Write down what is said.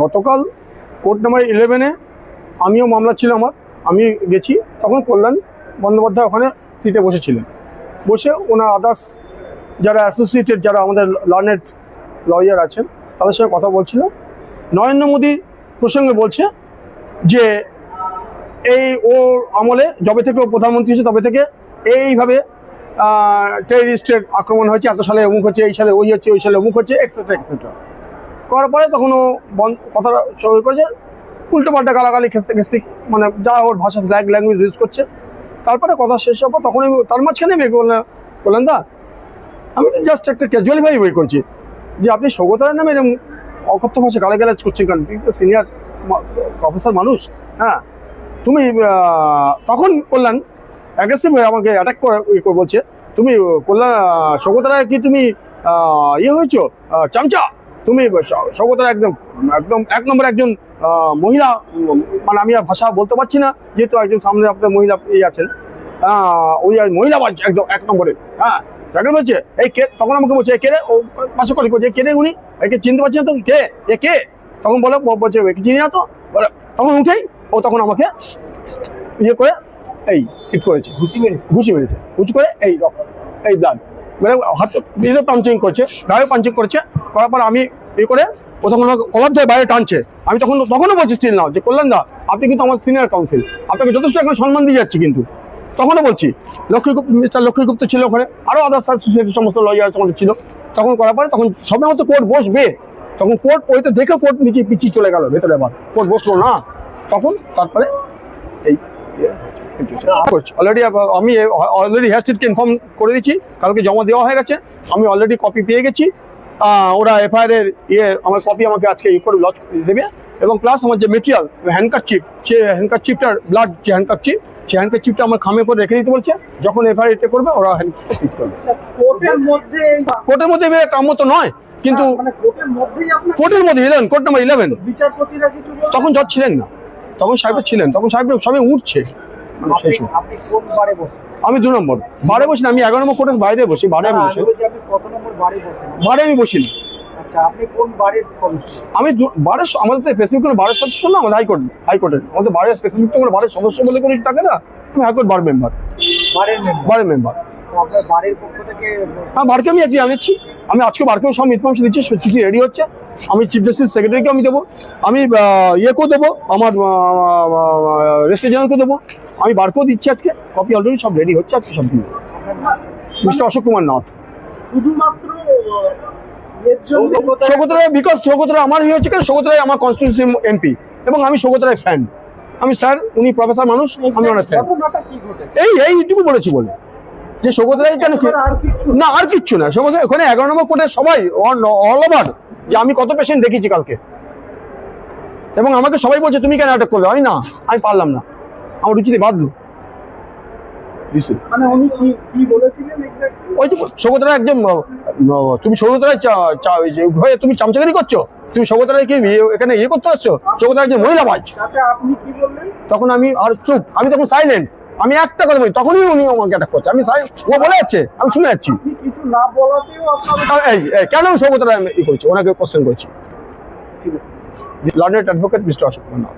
গতকাল court number ইলেভেনে আমিও মামলা ছিল আমার, আমি গেছি, তখন কল্যাণ বন্দ্যোপাধ্যায় ওখানে সিটে বসেছিলেন। বসে ওনার আদার্স যারা অ্যাসোসিয়েটেড যারা আমাদের লার্নেড লয়ার আছেন, তাদের সঙ্গে কথা বলছিল। নরেন্দ্র মোদী প্রসঙ্গে বলছে যে, এই ওর আমলে যবে থেকে ও প্রধানমন্ত্রী হয়েছে, তবে থেকে এইভাবে টেরিস্টের আক্রমণ হয়েছে, এত সালে অমুক হচ্ছে, এই সালে ওই হচ্ছে, ওই সালে অমুক হচ্ছে এক্সেট্রা এক্সেট্রা করার পরে তখন ও বন্ধ কথাটা শুরু করেছে। উল্টো পাল্টা গালাগালি, খেসতে খেসতে মানে যা ওর ভাষা ব্ল্যাক ল্যাঙ্গুয়েজ ইউজ করছে। তারপরে কথা শেষ হওয়ার পর তখন তার মাঝখানে আমি বললাম বললাম দা, আমি জাস্ট একটা ক্যাজুয়ালি ভাবে ওয়ে করছি। যে আপনি সৌগতার নামে এরকম অকথ্য ভাষা গালাগালাজ করছেন কারণ কেন সিনিয়র প্রফেসর মানুষ হ্যাঁ তুমি তখন কল্যাণ অ্যাগ্রেসিভ হয়ে আমাকে অ্যাটাক করে করে বলছে, তুমি কল্যাণ, সৌগতারায় কি তুমি ইয়ে হয়েছো? চামচা? তুমি সৌগতারা একদম একদম এক নম্বর একজন মহিলা মানে আমি আর ভাষা বলতে পারছি না যেহেতু একজন সামনে আপনার মহিলা এই আছেন। ওই মহিলা একদম এক নম্বরে। হ্যাঁ যাকে বলছে এই কে তখন আমাকে বলছে কে রে? ও পাশে করি করছে কে রে উনি? একে চিনতে পারছি না তো? কে? এ কে? তখন বলে বলছে একে চিনি না তো? বলে তখন উঠেই ও তখন আমাকে ইয়ে করে এই হিট করেছে। ঘুষি মেরেছে। ঘুষি মেরেছে। ঘুষি করে এই এই ব্লাড মানে হাত পাঞ্চিং করছে গায়ে পাঞ্চিং করছে করার পর আমি ইয়ে করে ও তখন কলার ধরে বাইরে টানছে। আমি তখন তখনও বলছি, স্টিল নাও। যে, কল্যাণ দা, আপনি কিন্তু আমার সিনিয়র কাউন্সিল আপনাকে যথেষ্ট এখন সম্মান দিয়ে যাচ্ছি কিন্তু। তখনও বলছি, লক্ষ্মীগুপ্ত মিস্টার লক্ষ্মীগুপ্ত ছিল ওখানে আরও আদার্স অ্যাসোসিয়েটেড সমস্ত লয়ার তখন ছিল। তখন করার পরে তখন সবে মতো কোর্ট বসবে। তখন কোর্ট ওইটা দেখে কোর্ট নিচে পিছিয়ে চলে গেল ভেতরে আবার। কোর্ট বসল না। তখন তারপরে এই অলরেডি আমি অলরেডি হেয়ার হেয়ারস্ট্রিটকে ইনফর্ম করে দিচ্ছি। কালকে জমা দেওয়া হয়ে গেছে। আমি অলরেডি কপি পেয়ে গেছি। ওরা এফআইআর এর ইয়ে আমার কপি আমাকে আজকে ই করে লজ দেবে। এবং প্লাস আমার যে মেটেরিয়াল হ্যান্ডকার চিপ সে হ্যান্ডকার চিপটার ব্লাড যে হ্যান্ডকার চিপ সেই হ্যান্ডকার চিপটা আমার খামে করে রেখে দিতে বলছে। যখন এফআইআর এটা করবে ওরা হ্যান্ডকারটা সিজ করবে। কোর্টের মধ্যে কাম্য তো নয় কিন্তু মানে কোর্টের মধ্যে ইলেভেন কোর্ট নাম্বার ইলেভেন? তখন জজ ছিলেন না। তখন সাহেবের ছিলেন তখন সাহেব সবে উঠছে। আমি দু নম্বর। বারে বসি আমি এগারো নম্বর কোর্টের বাইরে বসি বারে আমি বসি আমি বসেন? আমি। আচ্ছা বারের আমি আমাদের তো স্পেসিফিক কোনো বারের সদস্য না আমাদের হাইকোর্ট হাইকোর্টের। আমাদের বারের স্পেসিফিক তো কোনো বারের সদস্য বলে কোনো থাকে না আমি হাইকোর্ট বার মেম্বার বারের মেম্বার হ্যাঁ বারকে আমি আজকে জানাচ্ছি আমি আজকে বারকেও সব ইনফরমেশন দিচ্ছি চিঠি রেডি হচ্ছে। আমি চিফ জাস্টিস সেক্রেটারিকে আমি দেবো। আমি ইয়েকেও দেবো আমার জেনারেলকেও দেবো। আমি বারকেও দিচ্ছি আজকে কপি অলরেডি সব রেডি হচ্ছে আজকে সব দিয়ে। মিস্টার অশোক কুমার নাথ। শুধুমাত্র সৌগতরায় বিকজ সৌগতরায় আমার ইয়ে হচ্ছে কেন? সৌগতরায় আমার কনস্টিটিউন্সি এমপি এবং আমি সৌগতরায় ফ্যান আমি স্যার উনি প্রফেসর মানুষ আমি ওনার ফ্যান এই এইটুকু বলেছি বলে। যে সৌগতরায় কেন না। আর কিচ্ছু না। সৌগত ওখানে এগারো নম্বর কোর্টে সবাই অল ওভার যে আমি কত পেশেন্ট দেখেছি কালকে। এবং আমাকে সবাই বলছে তুমি কেন অ্যাটাক করলে? আমি না আমি পারলাম না। আমার রুচিতে বাধ্য Is- মানে উনি কি কি বলেছিলেন ওই সৌগতরা একদম তুমি যে হয়ে তুমি করছ? তুমি সৌগতরায় কি ইয়ে- এখানে ইয়ে করতে আসছো? সৌগতরা একজন মহিলা বাজ। আপনি কি বললেন? তখন আমি আর চুপ আমি তখন সাইলেন্ট আমি একটা কথা বলি তখনই উনি আমাকে অ্যাটাক করছে। আমি সাই- ও বলে যাচ্ছে আমি শুনে যাচ্ছি। কেন সৌগতরা আমি ই করছি? ওনাকে কোশ্চেন করছি। Learned advocate mister Ashok Kumar